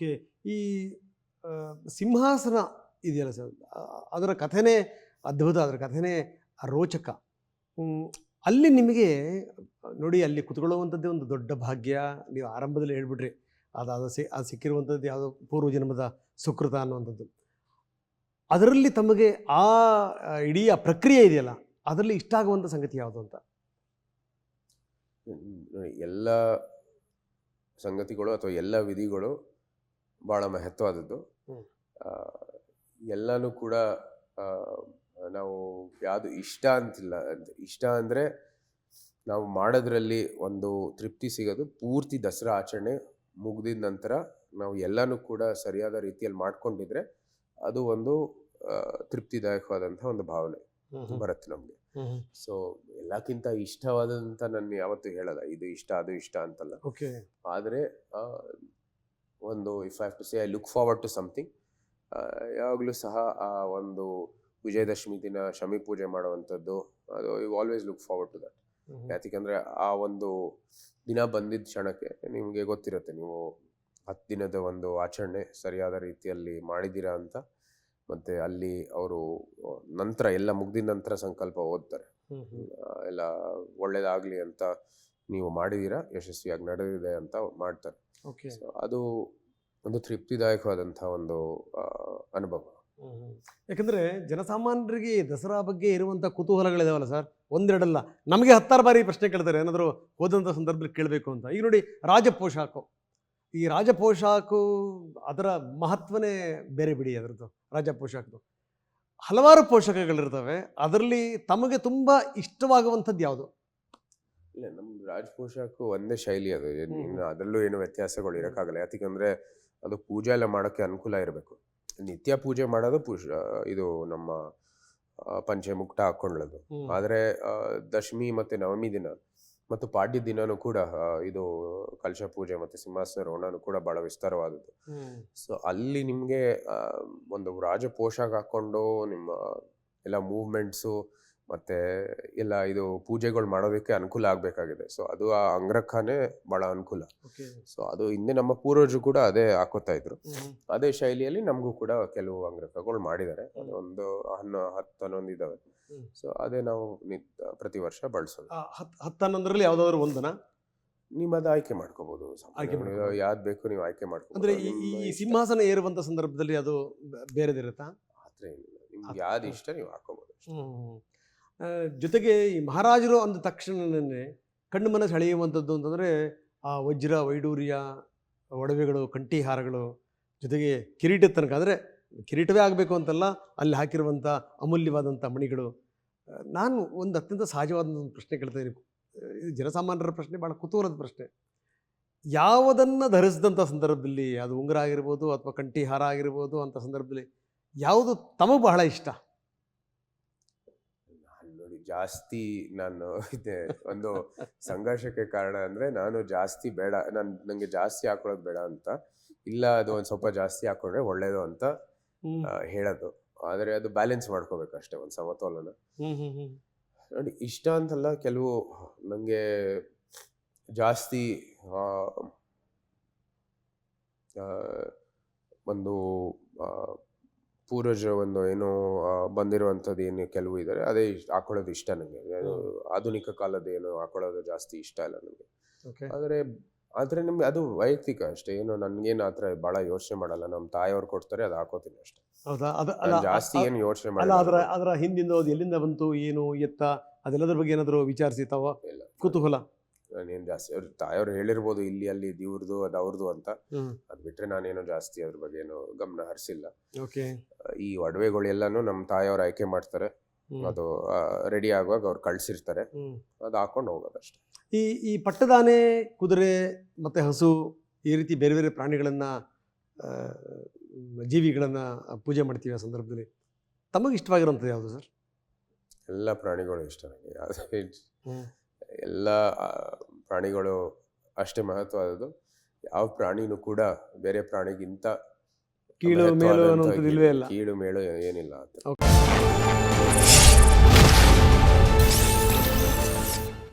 Okay, ಈ ಸಿಂಹಾಸನ ಇದೆಯಲ್ಲ ಸರ್? ಅದರ ಕಥೆನೇ ಅದ್ಭುತ, ಅದರ ಕಥೆನೇ ರೋಚಕ. ಅಲ್ಲಿ ನಿಮಗೆ, ನೋಡಿ, ಅಲ್ಲಿ ಕುತ್ಕೊಳ್ಳುವಂಥದ್ದೇ ಒಂದು ದೊಡ್ಡ ಭಾಗ್ಯ. ನೀವು ಆರಂಭದಲ್ಲಿ ಹೇಳ್ಬಿಟ್ರಿ, ಅದು ಅದು ಸಿ, ಅದು ಸಿಕ್ಕಿರುವಂಥದ್ದು ಯಾವುದೋ ಪೂರ್ವ ಜನ್ಮದ ಸುಕೃತ ಅನ್ನುವಂಥದ್ದು. ಅದರಲ್ಲಿ ತಮಗೆ ಆ ಇಡೀ ಪ್ರಕ್ರಿಯೆ ಇದೆಯಲ್ಲ, ಅದರಲ್ಲಿ ಇಷ್ಟ ಆಗುವಂಥ ಸಂಗತಿ ಯಾವುದು ಅಂತ? ಎಲ್ಲ ಸಂಗತಿಗಳು ಅಥವಾ ಎಲ್ಲ ವಿಧಿಗಳು ಭಾಳ ಮಹತ್ವವಾದದ್ದು. ಎಲ್ಲನೂ ಕೂಡ ನಾವು ಯಾವುದು ಇಷ್ಟ ಅಂತಿಲ್ಲ. ಅಂತ- ಇಷ್ಟ ಅಂದರೆ ನಾವು ಮಾಡೋದ್ರಲ್ಲಿ ಒಂದು ತೃಪ್ತಿ ಸಿಗೋದು ಪೂರ್ತಿ ದಸರಾ ಆಚರಣೆ ಮುಗಿದಿದ ನಂತರ ನಾವು ಎಲ್ಲನೂ ಕೂಡ ಸರಿಯಾದ ರೀತಿಯಲ್ಲಿ ಮಾಡ್ಕೊಂಡಿದ್ರೆ ಅದು ಒಂದು ತೃಪ್ತಿದಾಯಕವಾದಂಥ ಒಂದು ಭಾವನೆ ಬರುತ್ತೆ ನಮಗೆ. ಸೊ ಎಲ್ಲಕ್ಕಿಂತ ಇಷ್ಟವಾದಂತ ನಾನು ಯಾವತ್ತೂ ಹೇಳಲ್ಲ. ಇದು ಇಷ್ಟ ಅದು ಇಷ್ಟ ಅಂತಲ್ಲ. ಆದರೆ ಒಂದು if I have to say I look forward to something ಯಾವಾಗಲೂ ಸಹ ಆ ಒಂದು ವಿಜಯದಶಮಿ ದಿನ ಶಮಿ ಪೂಜೆ ಮಾಡುವಂಥದ್ದು ಅದು you always look forward to that ಯಾಕೆಂದ್ರೆ ಆ ಒಂದು ದಿನ ಬಂದಿದ್ದ ಕ್ಷಣಕ್ಕೆ ನಿಮಗೆ ಗೊತ್ತಿರುತ್ತೆ ನೀವು ಹತ್ತು ದಿನದ ಒಂದು ಆಚರಣೆ ಸರಿಯಾದ ರೀತಿಯಲ್ಲಿ ಮಾಡಿದ್ದೀರಾ ಅಂತ. ಮತ್ತು ಅಲ್ಲಿ ಅವರು ನಂತರ ಎಲ್ಲ ಮುಗ್ದಿದ ನಂತರ ಸಂಕಲ್ಪ ಓದ್ತಾರೆ. ಎಲ್ಲ ಒಳ್ಳೇದಾಗಲಿ ಅಂತ ನೀವು ಮಾಡಿದ್ದೀರಾ ಯಶಸ್ವಿಯಾಗಿ ನಡೆದಿದೆ ಅಂತ ಮಾಡ್ತಾರೆ. ಅದು ಒಂದು ತೃಪ್ತಿದಾಯಕವಾದಂಥ ಒಂದು ಅನುಭವ. ಯಾಕಂದ್ರೆ ಜನಸಾಮಾನ್ಯರಿಗೆ ದಸರಾ ಬಗ್ಗೆ ಇರುವಂಥ ಕುತೂಹಲಗಳಿದಾವಲ್ಲ ಸರ್? ಒಂದೆರಡಲ್ಲ. ನಮಗೆ ಹತ್ತಾರು ಬಾರಿ ಪ್ರಶ್ನೆ ಕೇಳ್ತಾರೆ ಏನಾದರೂ ಹೋದಂಥ ಸಂದರ್ಭದಲ್ಲಿ ಕೇಳಬೇಕು ಅಂತ. ಈಗ ನೋಡಿ ರಾಜ ಪೋಷಾಕು ಈ ರಾಜ ಪೋಷಾಕು ಅದರ ಮಹತ್ವನೇ ಬೇರೆ ಬಿಡಿ ಅದರದ್ದು ರಾಜ ಪೋಷಾಕದು ಹಲವಾರು ಪೋಷಕಗಳಿರ್ತವೆ. ಅದರಲ್ಲಿ ತಮಗೆ ತುಂಬ ಇಷ್ಟವಾಗುವಂಥದ್ದು ಯಾವುದು? ಇಲ್ಲ ನಮ್ಮ ರಾಜ್ ಪೋಷಾಕು ಒಂದೇ ಶೈಲಿ ಅದು. ಏನ್-. ಇನ್ನು ಅದರಲ್ಲೂ ಏನು ವ್ಯತ್ಯಾಸಗಳು ಇರೋಕ್ಕಾಗಲ್ಲ. ಯಾಕಂದ್ರೆ ಅದು ಪೂಜೆ ಎಲ್ಲ ಮಾಡೋಕ್ಕೆ ಅನುಕೂಲ ಇರಬೇಕು. ನಿತ್ಯ ಪೂಜೆ ಮಾಡೋದು ಪೂಜ ಇದು ನಮ್ಮ ಆ, ಪಂಚೆ ಮುಕ್ತ ಹಾಕ್ಕೊಳ್ಳೋದು ಆದರೆ ದಶಮಿ ಮತ್ತು ನವಮಿ ದಿನ ಮತ್ತು ಪಾಡ್ಯ ದಿನನೂ ಕೂಡ ಆ, ಇದು ಕಲಶ ಪೂಜೆ ಮತ್ತು ಸಿಂಹಾಸನ ಕೂಡ ಬಹಳ ವಿಸ್ತಾರವಾದದ್ದು. ಸೊ ಅಲ್ಲಿ ನಿಮಗೆ ಒಂದು ರಾಜ ಪೋಷಾಕ ಹಾಕ್ಕೊಂಡು ನಿಮ್ಮ ಎಲ್ಲ ಮೂವ್ಮೆಂಟ್ಸು ಮತ್ತು ಎಲ್ಲ ಇದು ಪೂಜೆಗಳು ಮಾಡೋದಕ್ಕೆ ಅನುಕೂಲ ಆಗಬೇಕಾಗಿದೆ. ಸೊ ಅದು ಆ ಅಂಗ್ರಕ್ಕನೇ ಭಾಳ ಅನುಕೂಲ. ಓಕೆ ಸೊ ಅದು ಹಿಂದೆ ನಮ್ಮ ಪೂರ್ವಜರು ಕೂಡ ಅದೇ ಹಾಕೋತಾ ಇದ್ರು. ಅದೇ ಶೈಲಿಯಲ್ಲಿ ನಮಗೂ ಕೂಡ ಕೆಲವು ಅಂಗ್ರಕಗಳು ಮಾಡಿದ್ದಾರೆ. ಒಂದು ಹನ್ನೊ ಹತ್ತು ಹನ್ನೊಂದು ಇದಾವೆ ಸೊ ಅದೇ ನಾವು ಪ್ರತಿ ವರ್ಷ ಬಳಸೋದು. ಹತ್ತು ಹನ್ನೊಂದರಲ್ಲಿ ಯಾವುದಾದ್ರು ಒಂದನ? ನಿಮ್ಮದ ಆಯ್ಕೆ ಮಾಡ್ಕೋಬಹುದು. ಯಾವ್ದು ಬೇಕು ನೀವು ಆಯ್ಕೆ ಮಾಡ್ಕೊ ಅಂದ್ರೆ ಈ ಸಿಂಹಾಸನ ಏರುವಂತ ಸಂದರ್ಭದಲ್ಲಿ ಅದು ಬೇರೆದಿರುತ್ತಾ? ಆತರ ಏನಿಲ್ಲ ನಿಮ್ಗೆ ಯಾವ್ದು ಇಷ್ಟ ನೀವು ಹಾಕೋಬಹುದು ಜೊತೆಗೆ ಈ ಮಹಾರಾಜರು ಅಂದ ತಕ್ಷಣನೇ ಕಣ್ಣು ಮನಸ್ಸು ಸೆಳೆಯುವಂಥದ್ದು ಅಂತಂದರೆ ಆ ವಜ್ರ, ವೈಡೂರ್ಯ, ಒಡವೆಗಳು, ಕಂಠಿಹಾರಗಳು ಜೊತೆಗೆ ಕಿರೀಟ ತನಕ. ಅಂದರೆ ಕಿರೀಟವೇ ಆಗಬೇಕು ಅಂತಲ್ಲ, ಅಲ್ಲಿ ಹಾಕಿರುವಂಥ ಅಮೂಲ್ಯವಾದಂಥ ಮಣಿಗಳು. ನಾನು ಒಂದು ಅತ್ಯಂತ ಸಹಜವಾದಂಥ ಪ್ರಶ್ನೆ ಕೇಳ್ತಾ ಇದ್ದೀನಿ. ಇದು ಜನಸಾಮಾನ್ಯರ ಪ್ರಶ್ನೆ ಭಾಳ ಕುತೂಹಲದ ಪ್ರಶ್ನೆ. ಯಾವುದನ್ನು ಧರಿಸಿದಂಥ ಸಂದರ್ಭದಲ್ಲಿ, ಅದು ಉಂಗುರ ಆಗಿರ್ಬೋದು ಅಥವಾ ಕಂಠಿಹಾರ ಆಗಿರ್ಬೋದು ಅಂಥ ಸಂದರ್ಭದಲ್ಲಿ, ಯಾವುದು ತಮಗೆ ಬಹಳ ಇಷ್ಟ? ಜಾಸ್ತಿ ನಾನು ಇದೆ ಒಂದು ಸಂಘರ್ಷಕ್ಕೆ ಕಾರಣ ಅಂದ್ರೆ ನಾನು ಜಾಸ್ತಿ ಬೇಡ ನನ್ ನಂಗೆ ಜಾಸ್ತಿ ಹಾಕೊಳ್ಳೋದು ಬೇಡ ಅಂತ. ಇಲ್ಲ ಅದು ಒಂದ್ ಸ್ವಲ್ಪ ಜಾಸ್ತಿ ಹಾಕೊಂಡ್ರೆ ಒಳ್ಳೇದು ಅಂತ. ಹೇಳೋದು. ಆದರೆ ಅದು ಬ್ಯಾಲೆನ್ಸ್ ಮಾಡ್ಕೋಬೇಕು ಅಷ್ಟೇ ಒಂದು ಸಮತೋಲನ. ನೋಡಿ ಇಷ್ಟ ಅಂತಲ್ಲ ಕೆಲವು ನನಗೆ ಜಾಸ್ತಿ ಒಂದು ಆ, ಪೂರ್ವಜರ ಒಂದು ಏನೋ ಬಂದಿರುವಂಥದ್ದು ಏನು ಕೆಲವು ಇದ್ದಾರೆ ಅದೇ ಹಾಕೊಳ್ಳೋದು ಇಷ್ಟ ನನಗೆ ಆಧುನಿಕ ಕಾಲದ ಏನು ಹಾಕೊಳ್ಳೋದು ಜಾಸ್ತಿ ಇಷ್ಟ ಇಲ್ಲ ನನಗೆ. ಆದರೆ ಆದರೆ ನಿಮ್ಗೆ ಅದು ವೈಯಕ್ತಿಕ ಅಷ್ಟೇ ಏನು ನನಗೇನು ಆ ಥರ ಭಾಳ ಯೋಚನೆ ಮಾಡಲ್ಲ ನಮ್ಮ ತಾಯಿಯವ್ರು ಕೊಡ್ತಾರೆ ಅದು ಹಾಕೋತೀನಿ ಅಷ್ಟೇ. ಹೌದಾ? ಅದು ಜಾಸ್ತಿ ಏನು ಯೋಚನೆ ಮಾಡಲ್ಲ. ಅದರ ಅದರ ಹಿಂದಿಂದ ಅದು ಎಲ್ಲಿಂದ ಬಂತು ಏನು ಎತ್ತ ಅದೆಲ್ಲದ್ರ ಬಗ್ಗೆ ಏನಾದರೂ ವಿಚಾರಿಸಿತಾವ ಇಲ್ಲ. ಕುತೂಹಲ? ನಾನೇನು ಜಾಸ್ತಿ ಅವ್ರ ತಾಯಿಯವ್ರು ಹೇಳಿರ್ಬೋದು ಇಲ್ಲಿ ಅಲ್ಲಿ ಇವ್ರದ್ದು ಅದು ಅವ್ರದ್ದು ಅಂತ. ಅದು ಬಿಟ್ಟರೆ ನಾನೇನು ಜಾಸ್ತಿ ಅದ್ರ ಬಗ್ಗೆ ಏನು ಗಮನ ಹರಿಸಿಲ್ಲ. ಓಕೆ. ಈ ಒಡವೆಗಳೆಲ್ಲನೂ ನಮ್ಮ ತಾಯಿಯವ್ರು ಆಯ್ಕೆ ಮಾಡ್ತಾರೆ. ಅದು ರೆಡಿ ಆಗುವಾಗ ಅವ್ರು ಕಳ್ಸಿರ್ತಾರೆ. ಅದು ಹಾಕೊಂಡು ಹೋಗೋದಷ್ಟೇ. ಈ ಈ ಪಟ್ಟದಾನೆ ಕುದುರೆ ಮತ್ತೆ ಹಸು ಈ ರೀತಿ ಬೇರೆ ಬೇರೆ ಪ್ರಾಣಿಗಳನ್ನು ಜೀವಿಗಳನ್ನು ಪೂಜೆ ಮಾಡ್ತೀವಿ ಆ ಸಂದರ್ಭದಲ್ಲಿ. ತಮಗೆ ಇಷ್ಟವಾಗಿರೋಂಥದ್ದು ಯಾವುದು ಸರ್? ಎಲ್ಲ ಪ್ರಾಣಿಗಳು ಇಷ್ಟ ನನಗೆ ಯಾವುದೇ ಎಲ್ಲ ಪ್ರಾಣಿಗಳು ಅಷ್ಟೇ ಮಹತ್ವವಾದದ್ದು. ಯಾವ ಪ್ರಾಣಿನೂ ಕೂಡ ಬೇರೆ ಪ್ರಾಣಿಗಿಂತ ಕೀಳು ಮೇಲು ಅನ್ನೋಂಥದ್ದು ಇಲ್ವೇ ಇಲ್ಲ. ಕೀಳು ಮೇಳು ಏನಿಲ್ಲ